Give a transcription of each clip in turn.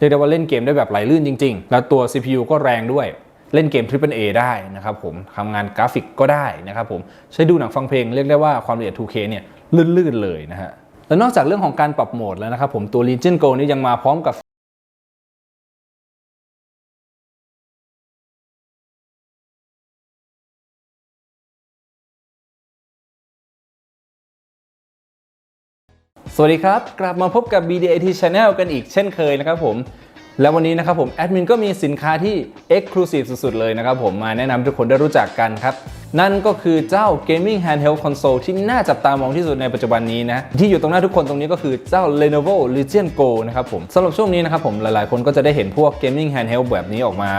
เรียกได้ว่าเล่นเกมได้แบบไหลลื่นจริง ๆ แล้วตัว CPU ก็แรงด้วยเล่นเกม Triple A ได้นะครับผมทำงานกราฟิกก็ได้นะครับผมใช้ดูหนังฟังเพลงเรียกได้ว่าความละเอียด 2K เนี่ยลื่นๆเลยนะฮะแล้วนอกจากเรื่องของการปรับโหมดแล้วนะครับผมตัว Legion Go นี่ยังมาพร้อมกับ วัสดีครับ กลับมาพบกับ BDA T Channel กันอีกเช่นเคยนะครับผม แล้ววันนี้นะครับผมแอดมินก็มีสินค้าที่ Exclusive สุดๆเลยนะครับผมมาแนะนำทุกคนได้รู้จักกันครับ นั่นก็คือเจ้า Gaming Handheld Console ที่น่าจับตามองที่สุดในปัจจุบันนี้นะ ที่อยู่ตรงหน้าทุกคนตรงนี้ก็คือเจ้า Lenovo Legion Go นะครับผมสำหรับช่วงนี้นะครับผมหลายๆ คนก็จะได้เห็นพวก Gaming Handheld แบบนี้ออกมา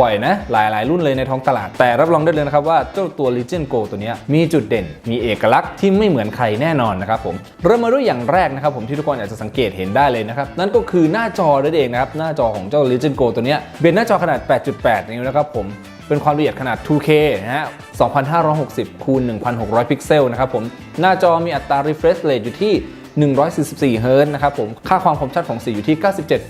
บ่อยนะ หลายๆ รุ่นเลยในท้องตลาด แต่รับรองได้เลยนะครับว่าเจ้าตัว Legion Go ตัวนี้มีจุดเด่น มีเอกลักษณ์ที่ไม่เหมือนใครแน่นอนนะครับผมเริ่มมาด้วยอย่างแรกนะครับผมที่ทุกคนอาจจะสังเกตเห็นได้เลยนะครับนั่นก็คือหน้าจอนั่นเองนะครับหน้าจอของเจ้า Legion Go ตัวนี้เป็นหน้าจอขนาด 8.8 นิ้วนะครับผม เป็นความละเอียดขนาด 2K นะฮะ 2560 คูณ 1600 พิกเซลนะครับผม หน้าจอมีอัตรา refresh rate อยู่ที่144เฮิร์ตนะครับผม ค่าความคมชัดของสีอยู่ที่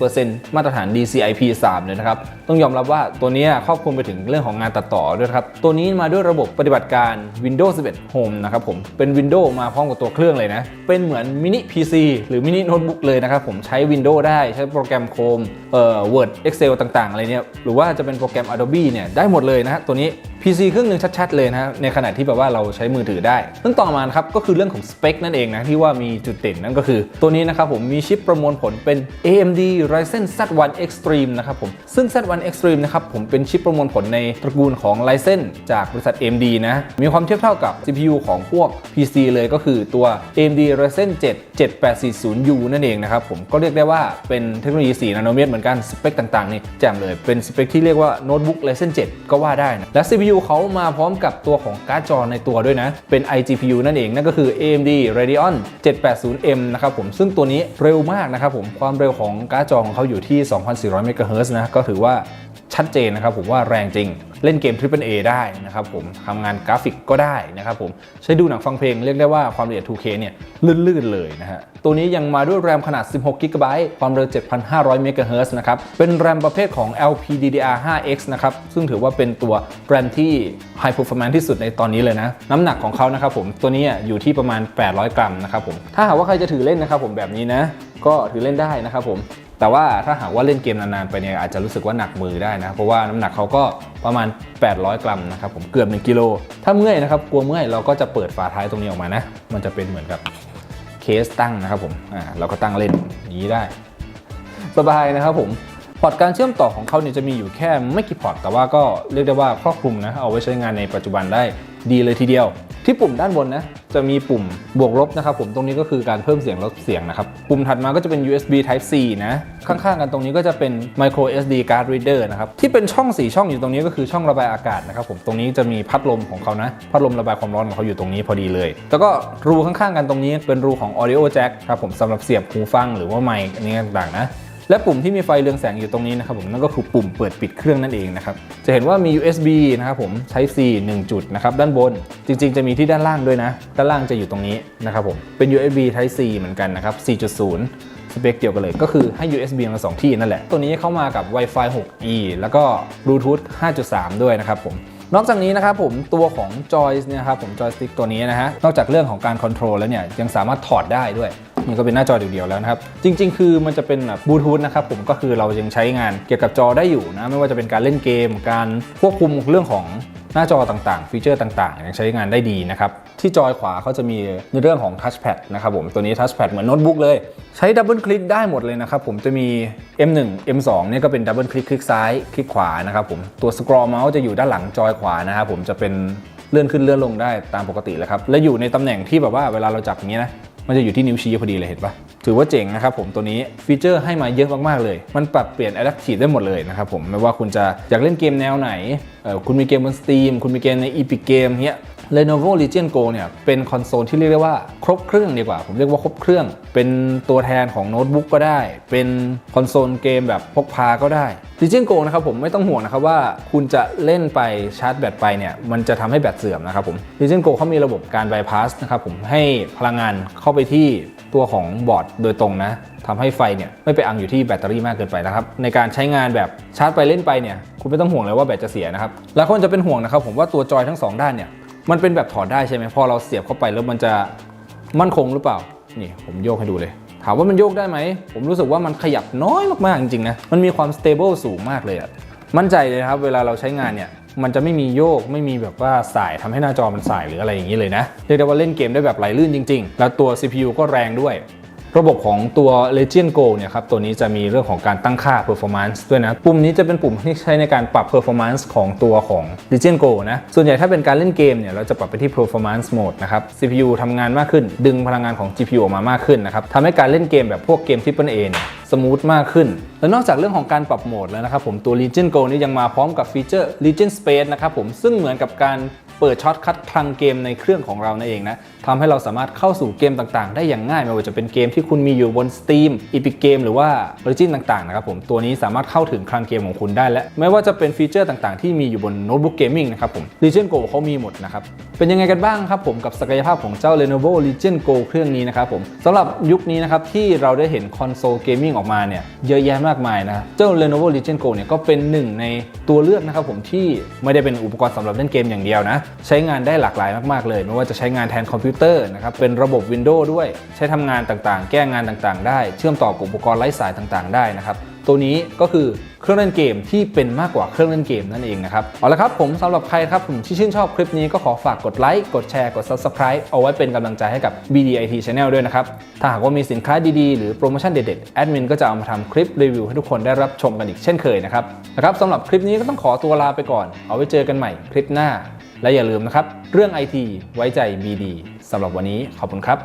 97%มาตรฐาน DCI-P3 เลยนะครับ ต้องยอมรับว่าตัวนี้ครอบคลุมไปถึงเรื่องของงานตัดต่อด้วยครับ ตัวนี้มาด้วยระบบปฏิบัติการ Windows 11 Home นะครับผม เป็น Windows มาพร้อมกับตัวเครื่องเลยนะ เป็นเหมือนมินิ PC หรือมินิโน้ตบุ๊กเลยนะครับผม ใช้ Windows ได้ ใช้โปรแกรม Chrome เอ่อ Word Excel ต่างๆ อะไรเนี่ย หรือว่าจะเป็นโปรแกรม Adobe เนี่ย ได้หมดเลยนะฮะ ตัวนี้ PC เครื่องหนึ่งชัด ๆ เลยนะฮะในขณะที่แบบว่าเราใช้มือถือได้ซึ่งต่อมานะครับก็คือเรื่องของสเปคนั่นเองนะที่ว่ามีจุดเด่นนั่นก็คือ ตัวนี้นะครับผมมีชิปประมวลผลเป็น AMD Ryzen Z1 Extreme นะครับผมซึ่ง Z1 Extreme นะครับผมเป็นชิปประมวลผลในตระกูลของ Ryzen จากบริษัท AMD นะ มีความเทียบเท่ากับ CPU ของพวก PC เลยก็คือตัว AMD Ryzen 7 7840U นั่นเองนะครับผมก็เรียกได้ว่าเป็นเทคโนโลยี 4 นาโนเมตรเหมือนกัน สเปคต่างๆ นี่แจ่มเลยเป็นสเปคที่เรียกว่าโน้ตบุ๊ก Ryzen 7 ก็ว่าได้นะและ CPU เขามาพร้อมกับตัวของการ์ดจอในตัวด้วยนะ เป็น iGPU นั่นเองนั่นก็คือ AMD Radeon 780M นะครับผมซึ่งตัวนี้เร็วมากนะครับผมความเร็วของการ์ดจอของเขาอยู่ที่ 2,400 MHz นะก็ถือว่าชัดเจนนะครับผมว่าแรงจริง เล่นเกม Triple A ได้นะครับผมทำงานกราฟิกก็ได้นะครับผมใช้ดูหนังฟังเพลงเรียกได้ว่าความละเอียด 2K เนี่ยลื่นๆเลยนะฮะตัวนี้ยังมาด้วยแรมขนาด 16 GB ความเร็ว 7,500 MHz นะครับเป็นแรมประเภทของ LPDDR5X นะครับซึ่งถือว่าเป็นตัวแรมที่ High Performance ที่สุดในตอนนี้เลยนะ น้ำหนักของเขานะครับผมตัวนี้อยู่ที่ประมาณ 800 กรัมนะครับผมถ้าหากว่าใครจะถือเล่นนะครับผมแบบนี้นะก็ถือเล่นได้นะครับผม แต่ว่าถ้าหากว่าเล่นเกมนานๆไปเนี่ยอาจจะรู้สึกว่าหนักมือได้นะ เพราะว่าน้ำหนักเขาก็ประมาณ 800 กรัมนะครับผมเกือบ 1กิโลถ้าเมื่อยนะครับกลัวเมื่อยเราก็จะเปิดฝาท้ายตรงนี้ออกมานะ มันจะเป็นเหมือนกับเคสตั้งนะครับผมอ่าเราก็ตั้งเล่นอย่างนี้ได้ สบายนะครับผม พอร์ตการเชื่อมต่อของเขาเนี่ยจะมีอยู่แค่ไม่กี่พอร์ต แต่ว่าก็เรียกได้ว่าครอบคลุมนะ เอาไว้ใช้งานในปัจจุบันได้ดีเลยทีเดียว ที่ปุ่มด้านบนนะจะมีปุ่มบวกลบนะครับผมตรงนี้ก็คือการเพิ่มเสียงลดเสียงนะครับ ปุ่มถัดมาก็จะเป็น USB Type C นะ ข้างๆกันตรงนี้ก็จะเป็น Micro SD Card Reader นะครับที่เป็นช่อง 4 ช่องอยู่ตรงนี้ก็คือช่องระบายอากาศนะครับผมตรงนี้จะมีพัดลมของเขานะ พัดลมระบายความร้อนของเขาอยู่ตรงนี้พอดีเลย แล้วก็รูข้างๆกันตรงนี้เป็นรูของ Audio Jack ครับผมสำหรับเสียบหูฟังหรือว่าไมค์อันนี้ต่างๆนะ และปุ่มที่มีไฟเรืองแสงอยู่ตรงนี้นะครับผมนั่นก็คือปุ่มเปิดปิดเครื่องนั่นเองนะครับจะเห็นว่ามี USB นะครับผม Type C 1 จุดนะครับด้านบนจริง ๆ จะมีที่ด้านล่างด้วยนะ ด้านล่างจะอยู่ตรงนี้นะครับผมเป็น USB Type C เหมือนกันนะครับ 4.0สเปคเดียวกันเลยก็คือให้ USB มา 2 ที่นั่นแหละ ตัวนี้เข้ามากับ Wi-Fi 6E แล้วก็ Bluetooth 5.3 ด้วยนะครับผม นอกจากนี้นะครับผมตัวของจอยเนี่ยครับผมจอยสติ๊กตัวนี้นะฮะ นอกจากเรื่องของการคอนโทรลแล้วเนี่ย ยังสามารถถอดได้ด้วย นี่ก็เป็นหน้าจอเดียวๆแล้วนะครับ จริง ๆ คือมันจะเป็นแบบบลูทูธนะครับผมก็คือเรายังใช้งานเกี่ยวกับจอได้อยู่นะไม่ว่าจะเป็นการเล่นเกม การควบคุมเรื่องของหน้าจอต่างๆ ฟีเจอร์ต่างๆ ยังใช้งานได้ดีนะครับ ที่จอยขวาเขาจะมีในเรื่องของทัชแพดนะครับผม ตัวนี้ทัชแพดเหมือนโน้ตบุ๊กเลย ใช้ดับเบิลคลิกได้หมดเลยนะครับผมจะมี M1 M2 เนี่ยก็เป็นดับเบิลคลิกคลิกซ้ายคลิกขวานะครับผมตัวสครอลเมาส์จะอยู่ด้านหลังจอยขวานะครับผมจะเป็นเลื่อนขึ้นเลื่อนลงได้ตามปกติเลยครับ และอยู่ในตำแหน่งที่แบบว่าเวลาเราจับอย่างนี้นะ มันจะอยู่ที่นิ้วชี้พอดีเลยเห็นปะถือว่าเจ๋งนะครับผมตัวนี้ฟีเจอร์ให้มาเยอะมากๆเลย มันปรับเปลี่ยน Adaptive ได้หมดเลยนะครับผมไม่ว่าคุณจะอยากเล่นเกมแนวไหนเออคุณมีเกมบน Steam คุณมีเกมใน Epic Game เนี้ย Lenovo Legion Go เนี่ยเป็นคอนโซลที่เรียกได้ว่าครบเครื่องดีกว่า ผมเรียกว่าครบเครื่อง เป็นตัวแทนของโน้ตบุ๊กก็ได้ เป็นคอนโซลเกมแบบพกพาก็ได้ Legion Go นะครับผมไม่ต้องห่วงนะครับว่าคุณจะเล่นไปชาร์จแบตไปเนี่ยมันจะทำให้แบตเสื่อมนะครับผม Legion Go เขามีระบบการ bypass นะครับผมให้พลังงานเข้าไปที่ตัวของบอร์ดโดยตรงนะทำให้ไฟเนี่ยไม่ไปอังอยู่ที่แบตเตอรี่มากเกินไปนะครับ ในการใช้งานแบบชาร์จไปเล่นไปเนี่ยคุณไม่ต้องห่วงเลยว่าแบตจะเสียนะครับหลายคนจะเป็นห่วงนะครับผมว่าตัวจอยทั้งสองด้านเนี่ย มันเป็นแบบถอดได้ใช่ไหมพอเราเสียบเข้าไปแล้วมันจะมั่นคงหรือเปล่า นี่ผมโยกให้ดูเลย ถามว่ามันโยกได้ไหม ผมรู้สึกว่ามันขยับน้อยมากๆจริงๆนะ มันมีความสเตเบิลสูงมากเลยอะมั่นใจเลยครับ เวลาเราใช้งานเนี่ยมันจะไม่มีโยกไม่มีแบบว่าสายทำให้หน้าจอมันสายหรืออะไรอย่างนี้เลยนะ เรียกได้ว่าเล่นเกมได้แบบไหลลื่นจริง ๆ แล้วตัว CPU ก็แรงด้วย ระบบของตัว Legion Go เนี่ยครับตัวนี้จะมีเรื่องของการตั้งค่า performance ด้วยนะ ปุ่มนี้จะเป็นปุ่มที่ใช้ในการปรับ performance ของตัวของ Legion Go นะ ส่วนใหญ่ถ้าเป็นการเล่นเกมเนี่ยเราจะปรับไปที่ performance mode นะครับ CPU ทำงานมากขึ้น ดึงพลังงานของ GPU ออกมามากขึ้นนะครับทำให้การเล่นเกมแบบพวกเกม Triple A เนี่ยสมูทมากขึ้น และนอกจากเรื่องของการปรับโหมดแล้วนะครับผมตัว Legion Go นี่ยังมาพร้อมกับฟีเจอร์ Legion Space นะครับผมซึ่งเหมือนกับการ เปิดช็อตคัดคลังเกมในเครื่องของเรานั่นเองนะทำให้เราสามารถเข้าสู่เกมต่างๆ ได้อย่างง่ายไม่ว่าจะเป็นเกมที่คุณมีอยู่บน Steam Epic Game หรือว่า Origin ต่างๆนะครับผมตัวนี้สามารถเข้าถึงคลังเกมของคุณได้และไม่ว่าจะเป็นฟีเจอร์ต่างๆ ที่มีอยู่บนโน้ตบุ๊กเกมมิ่งนะครับผม Legion Go เขามีหมดนะครับเป็นยังไงกันบ้างครับผมกับศักยภาพของเจ้า Lenovo Legion Go เครื่องนี้นะครับผมสำหรับยุคนี้นะครับที่เราได้เห็นคอนโซลเกมมิ่งออกมาเนี่ยเยอะแยะมากมายนะเจ้า Lenovo Legion Go เนี่ยก็เป็นหนึ่งในตัวเลือกนะครับผมที่ไม่ได้เป็นอุปกรณ์สำหรับเล่นเกมอย่างเดียวนะใช้งานได้หลากหลายมากๆเลย ไม่ว่าจะใช้งานแทนคอมพิวเตอร์นะครับเป็นระบบ Windows ด้วย ใช้ทำงานต่างๆ แก้งานต่างๆ ได้ เชื่อมต่อกับอุปกรณ์ไร้สายต่างๆ ได้นะครับตัวนี้ก็คือเครื่องเล่นเกมที่เป็นมากกว่าเครื่องเล่นเกมนั่นเองนะครับเอาละครับผมสำหรับใครครับผมที่ชื่นชอบคลิปนี้ก็ขอฝากกดไลค์กดแชร์กด Subscribe เอาไว้เป็นกำลังใจให้กับ BDIT Channel ด้วยนะครับถ้าหากว่ามีสินค้าดีๆ หรือโปรโมชั่นเด็ดๆแอดมินก็จะเอามาทำคลิปรีวิวให้ทุกคนได้รับชมกันอีกเช่นเคยนะครับนะครับสำหรับคลิปนี้ก็ต้องขอตัวลาไปก่อน เอาไว้เจอกันใหม่คลิปหน้า และอย่าลืมนะครับ เรื่อง IT ไว้ใจ BD สำหรับวันนี้ขอบคุณครับ